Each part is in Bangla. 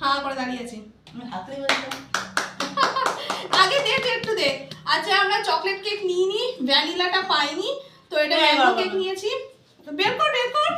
হ্যাঁ করে দাঁড়িয়ে আছে। আমি হাতে আগে দে দে একটু দে। আচ্ছা আমরা চকলেট কেক নিইনি ভ্যানিলাটা পাইনি তো এটা ম্যাঙ্গো কেক নিয়েছি। বের কর বের কর।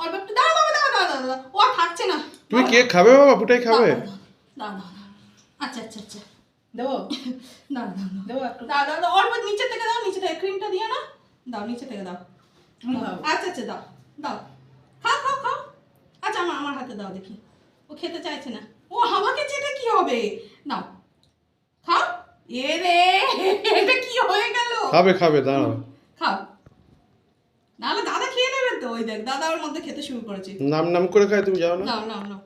অল্প একটু দাও বাবা দাও দাও দাও দাও। ও থাকছে না। তুমি কেক খাবে বাবা? পুটাই খাবে? দাও, দাও। আচ্ছা আচ্ছা আচ্ছা। দেবো? দাও দাও দেবো একটু। দাও দাও দাও। অল্প নিচে থেকে দাও নিচে থেকে ক্রিমটা দিয়ে না? দাও নিচে থেকে দাও। আচ্ছা আচ্ছা দাও দাও। খাও খাও খাও। আচ্ছা আমার আমার হাতে দাও দেখি। ও খেতে চাইছে না। ও আমাকে চেটে কি হবে? নাও খাও। এ রে এটা কি হয়ে গেল? খাবে খাবে দাঁড়াও। খাও। নাহলে দাদা খেয়ে নেবে তো ওই দেখ দাদা ওর মধ্যে খেতে শুরু করেছে। নাম নাম করে খায় তুমি যাও না। নাও নাও নাও।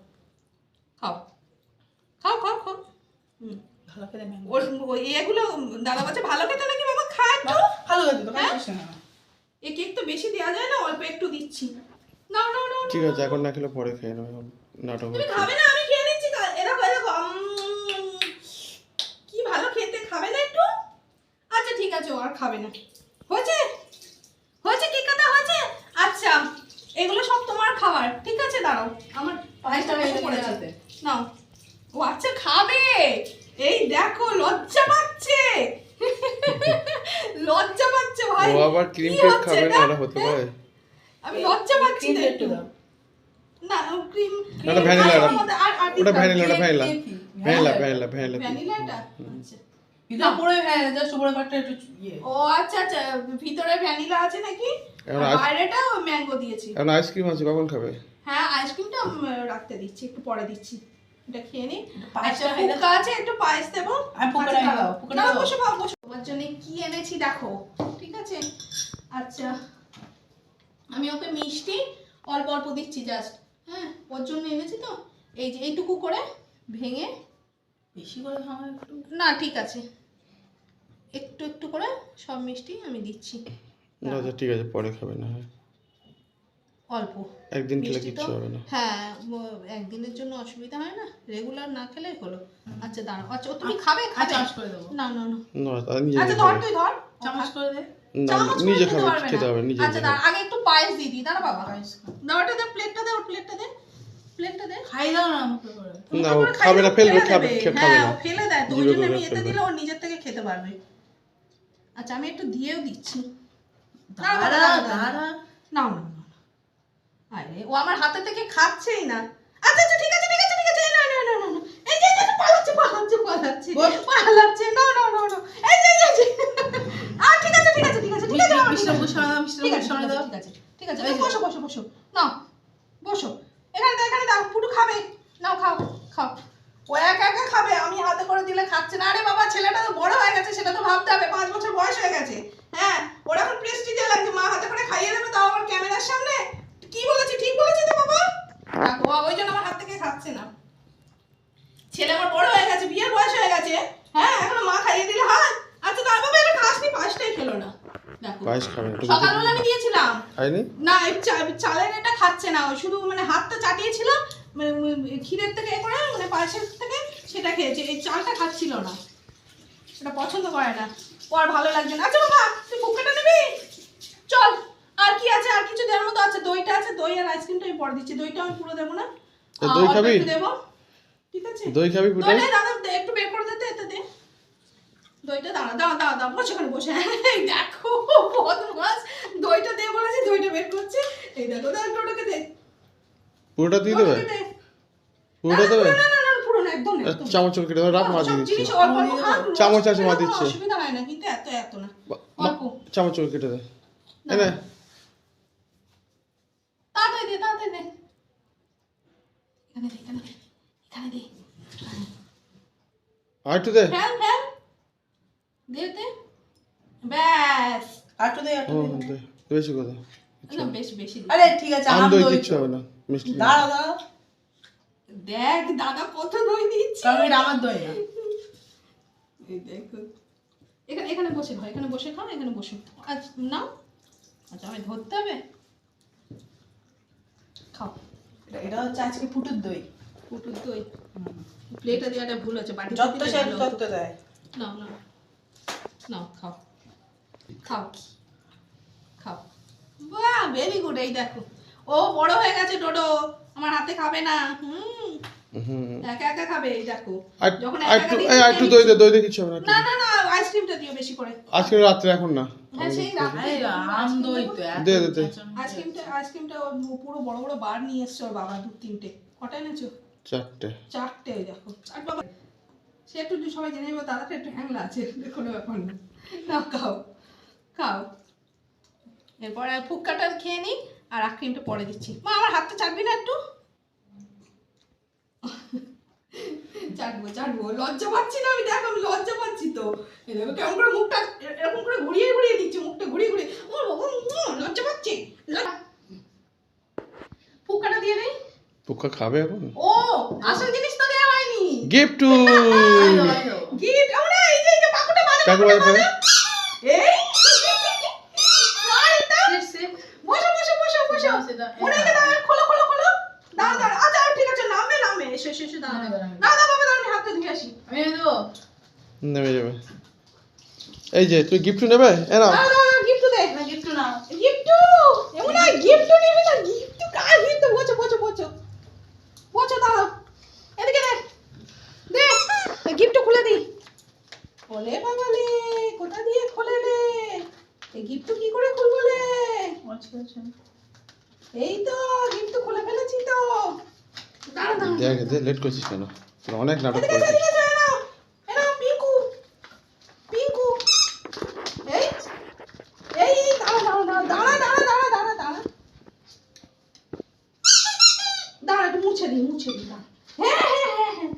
খাও। খাও খাও খাও। হুম। ভালো করে ম্যাঙ্গো। ওর ওই এগুলো দাদা বলছে ভালো খেতে নাকি বাবা? খা একটু। ভালো করে তো হ্যাঁ? খাইছিস না। এই কেক তো বেশি দেওয়া যায় না অল্প একটু দিচ্ছি। নাও নাও নাও ঠিক আছে এখন না খেলে পরে খেয়ে নেবে। নাটক তুমি খাবে না আমি খেয়ে নিচ্ছি এরকম এরকম কি ভালো খেতে খাবে না একটু? আচ্ছা ঠিক আছে আর খাবে না। হয়েছে? হয়েছে কি কথা হয়েছে? আচ্ছা এগুলো সব তোমার খাবার। ঠিক আছে দাঁড়াও আমার পায়েসটা হয়ে গেছে পড়েছে নাও। ও আচ্ছা খাবে। এই দেখো লজ্জা পাচ্ছে। লজ্জা পাচ্ছে ভাই। ও আবার ক্রিম কেক খাবে না এটা? হতে হ্যাঁ? পারে আমি লজ্জা পাচ্ছি ক্রিম একটু। একটু দাও। না ক্রিম ওটা আর আর আর ভ্যানিলা ওটা vanilla vanilla vanilla? Vanilla vanilla ভ্যানিলাটা আচ্ছা। পুরো হ্যাঁ জাস্ট উপরে পাটটা একটু ইয়ে। ও আচ্ছা আচ্ছা ভিতরে ভ্যানিলা আছে নাকি? আর বাইরেটা ম্যাঙ্গো দিয়েছি। এখন আইসক্রিম আছে কখন খাবে? হ্যাঁ আইসক্রিমটা রাখতে দিচ্ছি একটু পরে দিচ্ছি। এটা খেয়ে নি। পায়েসটা আচ্ছা ফুকা আছে একটু পায়েস দেবো। আমি ফুকাটা আচ্ছা, দাও। দাও। বসো বসো তোমার জন্য কি এনেছি দেখো ঠিক আছে? আচ্ছা। আমি ওকে মিষ্টি অল্প অল্প দিচ্ছি জাস্ট হ্যাঁ ওর জন্য এনেছি তো। এই যে এইটুকু করে ভেঙে বেশি করে একটু? না ঠিক আছে। একটু একটু করে সব মিষ্টি আমি দিচ্ছি। না আচ্ছা ঠিক আছে পরে খাবে না অল্প। একদিন খেলে কিচ্ছু হবে না। হ্যাঁ একদিনের জন্য অসুবিধা হয় না। রেগুলার না খেলেই হলো। আচ্ছা দাঁড়াও আচ্ছা ও তুমি খাবে আর খাবে চামচ করে দেবো। না না না। না আচ্ছা ধর তুই ধর। চামচ করে দে। না নিজে খাবে খেতে হবে নিজে আচ্ছা দাঁড়া আগে একটু পায়েস দিয়ে দিই দাঁড়া বাবা। পায়েস খা। দাওয়াটা দে প্লেটটা দে ওর প্লেটটা দে প্লেটটা দে। খাই দাও না করে না, ও খাবে না, ফেলবে, খাবে, খাবে হ্যাঁ, না। ফেলে দেয় তো ওই জিভে জন্য আমি এতে দিলে ও নিজের থেকে খেতে পারবে। আচ্ছা আমি একটু দিয়েও দিচ্ছি। দাঁড়া, দাঁড়া। নাও না। আরে ও আমার হাতে থেকে খাচ্ছেই না। আচ্ছা আচ্ছা ঠিক আছে ঠিক আছে ঠিক আছে না না না না। এই যে পালাচ্ছে পালাচ্ছে পালাচ্ছে। পালাচ্ছে না না না না এই যে এই যে, এই যে আ ঠিক আছে ঠিক আছে ঠিক আছে ঠিক আছে বাবা, ঠিক মিষ্টি আছে। মুখ সরা দাও মিষ্টি ঠিক মুখ আছে সরা ঠিক আছে, ঠিক আছে বসো বসো বসো এখানে দাও এখানে দাও পুটু খাবে নাও খাও খাও ও একা একা খাবে আমি হাতে করে দিলে খাচ্ছে না আরে বাবা ছেলেটা তো বড় হয়ে গেছে সেটা তো ভাবতে হবে পাঁচ বছর বয়স হয়ে গেছে হ্যাঁ ওর এখন প্রেস্টিজে লাগছে মা হাতে করে খাইয়ে দেবে তাও আমার ক্যামেরার সামনে কি বলেছি ঠিক বলেছি তো বাবা দেখো, ও ওই জন্য আমার হাত থেকে খাচ্ছে না ছেলে আমার বড় হয়ে গেছে বিয়ের বয়স হয়ে গেছে হ্যাঁ এখনও মা খাইয়ে দিলে হয় আচ্ছা তার বাবা এটা খাসনি পাঁচটাই খেলো না দেখো পায়েস খাবে একটু সকালবেলা আমি দিয়েছিলাম। খাইনি? না চালের এটা খাচ্ছে না ও শুধু মানে হাতটা চাটিয়েছিল মানে ক্ষীরের থেকে করে মানে পায়েসের থেকে সেটা খেয়েছে এই চালটা খাচ্ছিল না। সেটা পছন্দ করে না। ও আর ভালো লাগছে না। আচ্ছা বাবা তুই ফুটকাটা নিবি? চল আর কি আছে? আর কিছু দেওয়ার মতো আছে? দইটা আছে? দই আর আইসক্রিমটা আমি পরে দিচ্ছি। দইটা আমি পুরো দেবো না। দই খাবি? দেবো। ঠিক আছে? দই খাবি দই দাদা একটু বের করে দে এতে দে। দইটা দাঁড়া দাঁড়া দাঁড়া দাঁড়া বসে ওখানে বসে। এই দেখো বদমাস দইটা দে বলেছি দইটা বের করছে এই দেখো দাঁড়া টোটোকে দে পুরোটা দিয়ে দেবে? পুরোটা দেবে? চামচ কেটে রাখ মা দিয়ে দিচ্ছে। চামচ আছে, মা দিচ্ছে। চামচ কেটে দে। না। এই নে। তাড়াতাড়ি দে তাড়াতাড়ি দে। এখানে দে এখানে দে এখানে দে। আর একটু দে। ব্যাস। আর একটু দে বেশি কথা। আরে ঠিক আছে আম আম দই দই কিচ্ছু হবে না মিষ্টি দাঁড়া দাঁড়া। দেখ দাদা কত দই দিচ্ছে। কারণ এটা আমার দই না। এই দেখো। এখানে এখানে বসে খাও এখানে বসে খাও এখানে বসো আজ নাও। আচ্ছা আমি ধরতে হবে? খাও। এটা- এটা হচ্ছে আজকে পুটুর দই। পুটুর দই। প্লেটে দেওয়াটা ভুল হচ্ছে বাটি যত সে তত দেয়। নাও নাও। নাও খাও। খাও। খাও। ভেরি গুড এই দেখো। ও বড় হয়ে গেছে ডোডো। আমার হাতে খাবে না। হুম। হুম। একা একা খাবে এই দেখো। যখন একটু একা এই আর একটু দই দে দই দে কিছু হবে না না না না আইসক্রিমটা দিও বেশি করে। আজকে রাত্রে এখন না। হ্যাঁ সেই রাতে আম দই তো দে, দে, দে। আইসক্রিমটা আইসক্রিমটা পুরো বড় বড় বার নিয়ে এসছে ওর বাবা দু তিনটে। কটা এনেছো? চারটে। চারটে ওই দেখো। আর বাবা সে একটু সবাই জেনে নেবে দাদাটা একটু হ্যাংলা আছে কোনো ব্যাপার না। না খাও। খাও। এরপর ফুটকাটা খেয়ে নিই আর আইসক্রিমটা পরে দিচ্ছি। মা আমার হাতটা চাটবি না একটু? চাটবো চাটবো। লজ্জা পাচ্ছি না আমি দেখ আমি লজ্জা পাচ্ছি তো। কেমন করে মুখটা এরকম করে ঘুরিয়ে ঘুরিয়ে দিচ্ছি মুখটা ঘুরিয়ে ঘুরিয়ে। বাবা লজ্জা পাচ্ছি। ফুটকাটা দিয়ে দেই। পোকা খাবে এখন? ও আসল জিনিস তো দেওয়া হয়নি। Gift two. গিফট আমরা এই যে এই যে পাকুটা বাজে কাকু বাজে পারে এই আর এটা সে- সে- বসো বসো বসো বসো না, সেটা- ওরে কে দাও খোলো খোলো খোলো দাও দাও আচ্ছা ঠিক আছে নামে নামে এসো এসো এসো। না দাও বাবা দাও আমি হাতটা ধুয়ে আসি। আমি এনে নেমে যাবে। এই যে তুই গিফট নেবে? এ দাও দাও গিফট দে না গিফট না গিফট এমন না গিফট নিবি না গিফট কার গিফট বসো বসো বসো বসো দাও এদিকে দে দে গিফট খুলে দি ওলে বাবা লে কোথা দিয়ে খোলে রে এই গিফট কি করে খুলবো রে আচ্ছা আচ্ছা এই তো গিফট খুলে ফেলেছি তো দাঁড়া দাঁড়া দেখ লেট করছিস কেন তুই অনেক নাটক করেছিস মুছে দিই, মুছে দিই, হ্যাঁ, হ্যাঁ, হ্যাঁ, হ্যাঁ,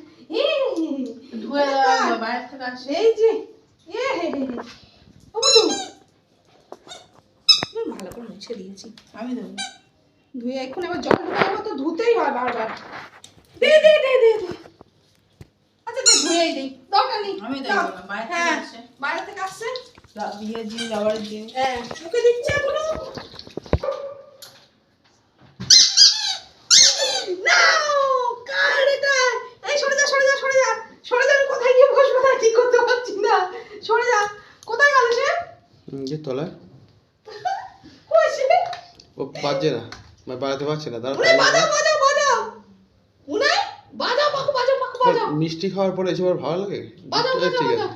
ধুয়ে বাইরে থেকে আসে এই যে, এ, হে, ভালো করে মুছে দিয়েছি আমি দেবো ধুয়ে এখন এবার যখন তো ধুতেই হয় বারবার দে দে দে দে আচ্ছা দে ধুয়েই দিই দরকার নেই। আমি দেবো না, বাইরে থেকে হ্যাঁ বাইরে থেকে আসছে। ইয়ে দিয়ে যাওয়ার দিয়ে হ্যাঁ মুখে দিচ্ছে এখনও। না কার সরে যা সরে যা সরে যা। সরে যা কোথায় গিয়ে বসবো? তা ঠিক করতে পারছি না। সরে যা। কোথায় গেল সে? যে তলায়। ও বাজছে না। বাজাতে পারছে না। দাঁড়া মিষ্টি খাওয়ার পরে এসব আর ভালো লাগে? ঠিক আছে।